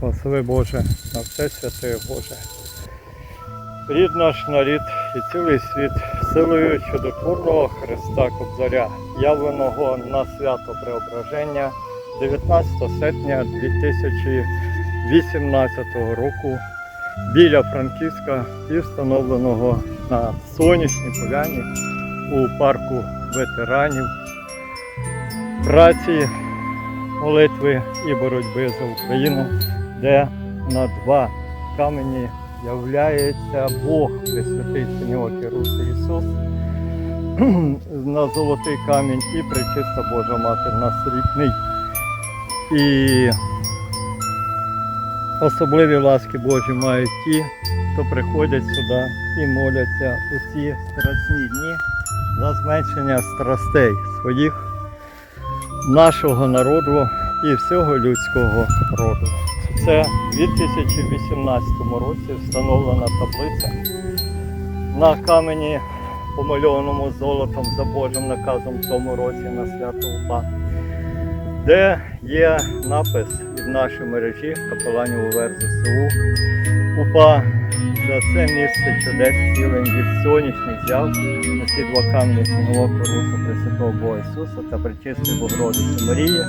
Благослови Боже, на все святе Боже. Рід наш нарід і цілий світ силою чудотворного Христа Кобзаря, явленого на свято Преображення 19 серпня 2018 року біля Франківська і встановленого на сонячній поляні у парку ветеранів праці, молитви і боротьби за Україну, де на два камені являється Бог Пресвятий Синьоокий Руси Ісус на золотий камінь і пречиста Божа Мати на срібний. І особливі ласки Божі мають ті, хто приходять сюди і моляться у ці страсні дні за зменшення страстей своїх, нашого народу і всього людського роду. Це в 2018 році встановлена таблиця на камені, помальованому золотом за Божим наказом в тому році на свято УПА, де є напис від нашої мережі капеланів УВР ЗСУ УПА за це місце чудес цілень від сонячних зяв на ці два камні сінового Руса Пресвятого Бога Ісуса та Пречистої Богородиці Марії.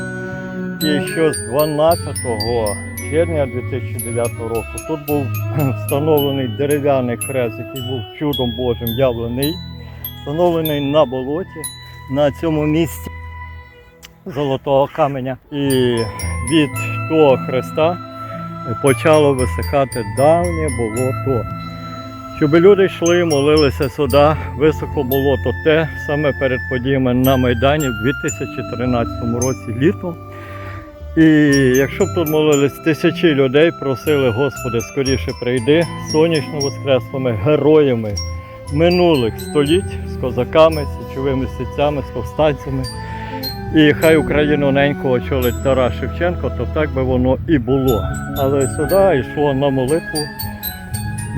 І що з 12 червня 2009 року тут був встановлений дерев'яний хрест, який був чудом Божим явлений, встановлений на болоті на цьому місці золотого каменя. І від того хреста почало висихати давнє болото. Щоб люди йшли, молилися сюди, висохло болото те саме перед подіями на Майдані в 2013 році літом. І якщо б тут молились тисячі людей, просили Господи, скоріше прийди сонячно воскреслими героями минулих століть з козаками, січовими сільцями, з повстанцями. І хай Україну ненько очолить Тарас Шевченко, то так би воно і було. Але сюди йшло на молитву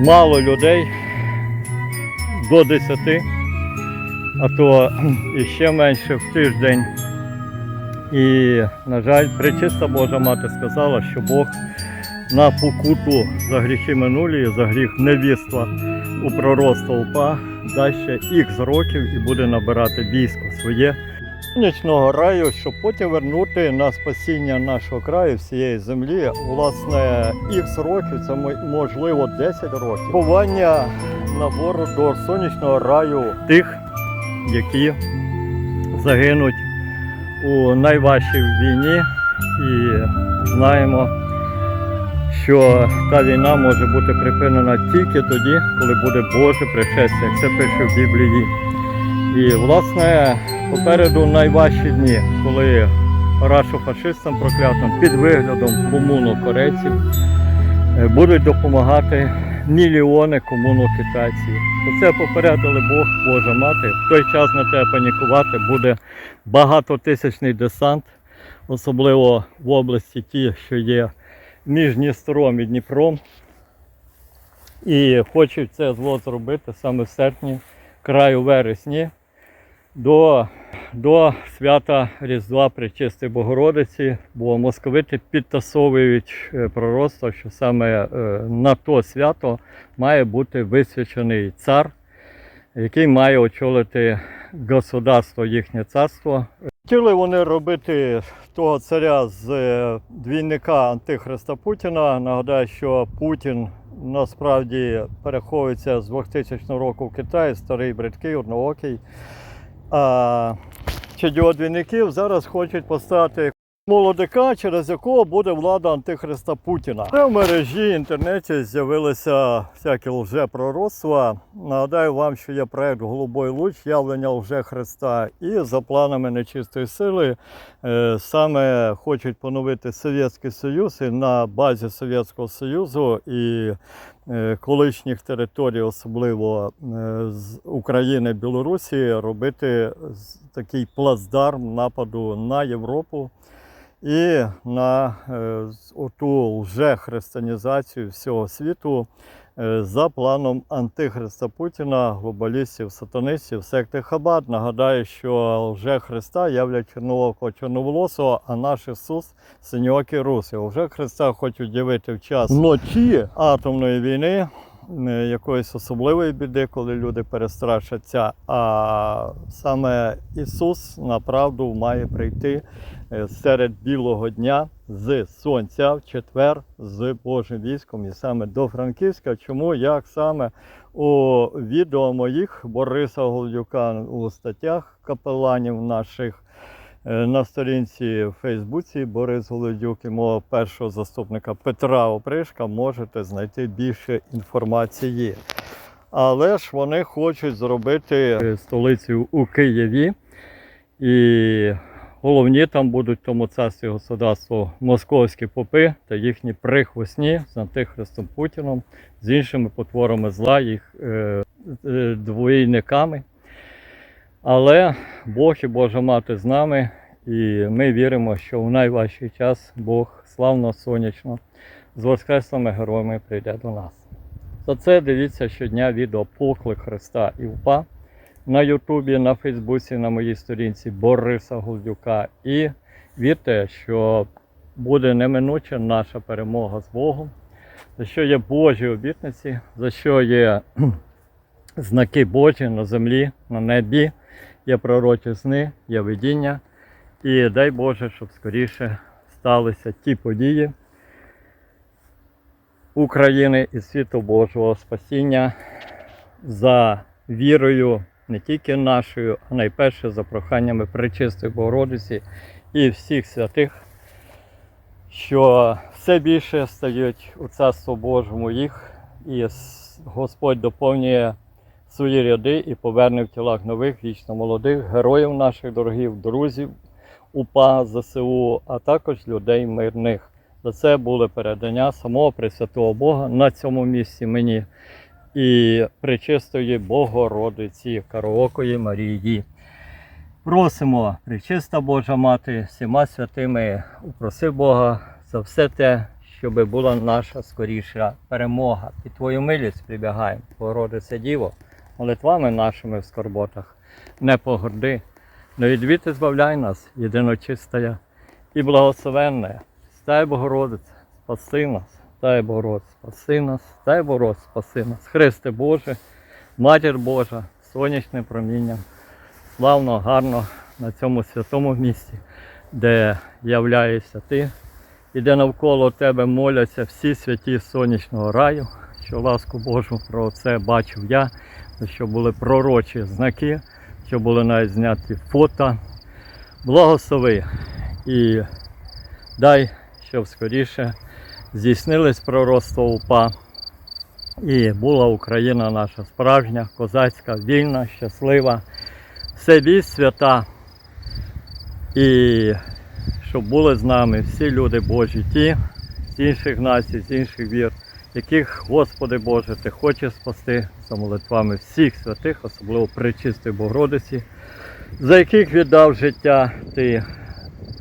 мало людей до 10, а то і ще менше в тиждень. І, на жаль, пречиста Божа мати сказала, що Бог на покуту за гріхи минулі, за гріх невіства у пророцтва УПА дасть ще ікс років і буде набирати військо своє сонячного раю, щоб потім вернути на спасіння нашого краю, всієї землі. Власне, ікс років це мо- можливо 10 років. Ховання набору до сонячного раю тих, які загинуть у найважчій війні, і знаємо, що та війна може бути припинена тільки тоді, коли буде Боже пришестя, як це пише в Біблії. І, власне, попереду найважчі дні, коли рашофашистам проклятим під виглядом комуну корейців е, будуть допомагати мільйони комуну китайців. Це попередили Бог, Божа мати. В той час не треба панікувати, буде багатотисячний десант, особливо в області ті, що є між Дністром і Дніпром. І хочуть це зло зробити саме в серпні, краю вересні, до, до свята Різдва Пречистої Богородиці, бо московити підтасовують е, пророцтво, що саме е, на то свято має бути висвячений цар, який має очолити государство, їхнє царство. Хотіли вони робити того царя з е, двійника Антихриста Путіна. Нагадаю, що Путін насправді переховується з 2000 року в Китаї, старий бридкий, одноокий. А його зараз хочуть поставити молодика, через якого буде влада антихриста Путіна. Це в мережі інтернеті з'явилися всякі лжепророцтва. Нагадаю вам, що є проект Голубой луч, явлення лже-христа, і за планами нечистої сили е, саме хочуть поновити Совєтський Союз і на базі Совєтського Союзу і колишніх територій, особливо е, з України Білорусі, робити такий плацдарм нападу на Європу і на е, оту лже-християнізацію всього світу. е, за планом Антихриста Путіна, глобалістів, сатанистів, секти Хабад. Нагадаю, що вже Христа являть чорноволокого чорноволосого, а наш Ісус синьоокий русий. Вже Христа хочуть дивити в час вночі атомної війни, е, якоїсь особливої біди, коли люди перестрашаться. А саме Ісус направду має прийти е, серед білого дня з сонця в четвер з Божим військом і саме до Франківська. Чому як саме у відео моїх Бориса Голдюка у статтях капеланів наших на сторінці в Фейсбуці Борис Голодюк і мого першого заступника Петра Опришка можете знайти більше інформації. Але ж вони хочуть зробити е, столицю у Києві. І головні там будуть тому царстві государство московські попи та їхні прихвостні з антихристом Путіном, з іншими потворами зла, їх е, е, двойниками. Але Бог і Божа мати з нами, і ми віримо, що в найважчий час Бог славно, сонячно, з воскреслими героями прийде до нас. За це дивіться щодня відео Поклик Христа і УПА на Ютубі, на Фейсбуці, на моїй сторінці Бориса Голдюка. І вірте, що буде неминуча наша перемога з Богом, за що є Божі обітниці, за що є знаки Божі на землі, на небі, є пророчі сни, є видіння. І дай Боже, щоб скоріше сталися ті події України і світу Божого спасіння за вірою не тільки нашою, а найперше за проханнями Пречистої Богородиці і всіх святих, що все більше стають у Царство Божому їх, і Господь доповнює свої ряди і поверне в тілах нових, вічно молодих, героїв наших дорогих, друзів, УПА, ЗСУ, а також людей мирних. За це були передання самого Пресвятого Бога на цьому місці мені і Пречистої Богородиці Караокої Марії. Просимо, Пречиста Божа Мати, всіма святими, упроси Бога за все те, щоб була наша скоріша перемога. Під Твою милість прибігаємо, Богородице Діво, молитвами нашими в скорботах. Не погорди, не відвіти збавляй нас, єдиночистая і благословенне. Стай Богородице, спаси нас, дай Богород, спаси нас, дай Богород, спаси нас. Христе Боже, Матір Божа, сонячним промінням. Славно, гарно на цьому святому місці, де являєшся ти, і де навколо тебе моляться всі святі сонячного раю, що ласку Божу про це бачив я, що були пророчі знаки, що були навіть зняті фото. Благослови і дай, щоб скоріше здійснилось пророцтво УПА. І була Україна наша справжня, козацька, вільна, щаслива, все свята. І щоб були з нами всі люди Божі, ті з інших націй, з інших вір, яких, Господи Боже, Ти хочеш спасти за молитвами всіх святих, особливо Пречистої Богородиці, за яких віддав життя Ти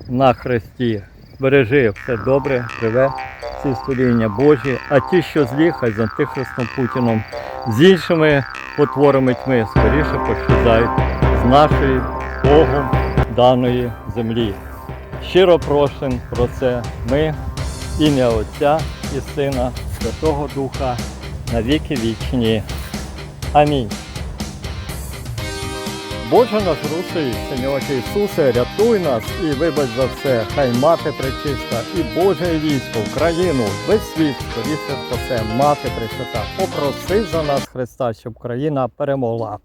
на хресті. Бережи все добре, живе, всі створіння Божі, а ті, що злі, хай з антихристом Путіном, з іншими потворами тьми скоріше пощазають з нашої Богом даної землі. Щиро просимо про це ми, ім'я Отця і Сина, Святого Духа, на віки вічні. Амінь. Боже наш русий, Сеньоче Ісусе, рятуй нас і вибач за все, хай мати пречиста і Боже військо в країну, весь світ, скоріше все, мати пречиста. Попроси за нас Христа, щоб країна перемогла.